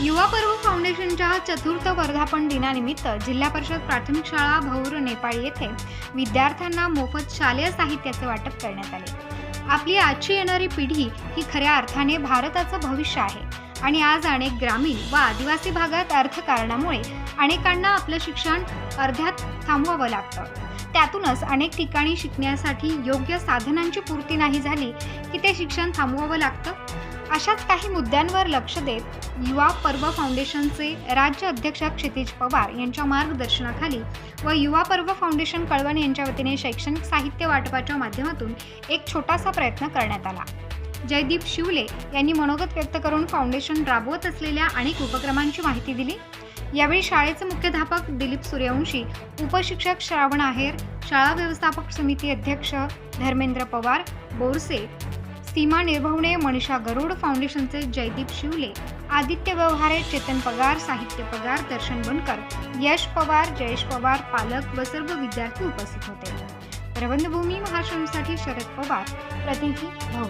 युवा पर्व फाउंडेशनच्या चतुर्थ वर्धापन दिनानिमित्त जिल्हा परिषद प्राथमिक शाळा भौर नेपाळ येथे विद्यार्थ्यांना मोफत शालेय साहित्याचे वाटप करण्यात आले. आपली आजची येणारी पिढी ही खऱ्या अर्थाने भारताचं भविष्य आहे आणि आज अनेक ग्रामीण व आदिवासी भागात अर्थकारणामुळे अनेकांना आपलं शिक्षण अर्ध्यात थांबवावं लागतं. त्यातूनच अनेक ठिकाणी शिकण्यासाठी योग्य साधनांची पूर्ती नाही झाली की ते शिक्षण थांबवावं लागतं? अशाच काही मुद्द्यांवर लक्ष देत युवा पर्व फाउंडेशनचे राज्य अध्यक्ष क्षितिज पवार यांच्या मार्गदर्शनाखाली व युवा पर्व फाउंडेशन कळवण यांच्या वतीने शैक्षणिक साहित्य वाटपाच्या माध्यमातून एक छोटासा प्रयत्न करण्यात आला. जयदीप शिवले यांनी मनोगत व्यक्त करून फाउंडेशन राबवत असलेल्या अनेक उपक्रमांची माहिती दिली. यावेळी शाळेचे मुख्याध्यापक दिलीप सूर्यवंशी उपशिक्षक श्रावण आहेर शाळा व्यवस्थापक समिती अध्यक्ष धर्मेंद्र पवार बोरसे सीमा निर्भवणे मनीषा गरुड फाउंडेशनचे जयदीप शिवले आदित्य व्यवहारे चेतन पगार साहित्य पगार दर्शन बनकर यश पवार जयेश पवार पालक व सर्व विद्यार्थी उपस्थित होते. प्रबंधभूमी महाश्रमसाठी शरद पवार प्रतिनिधी भाऊ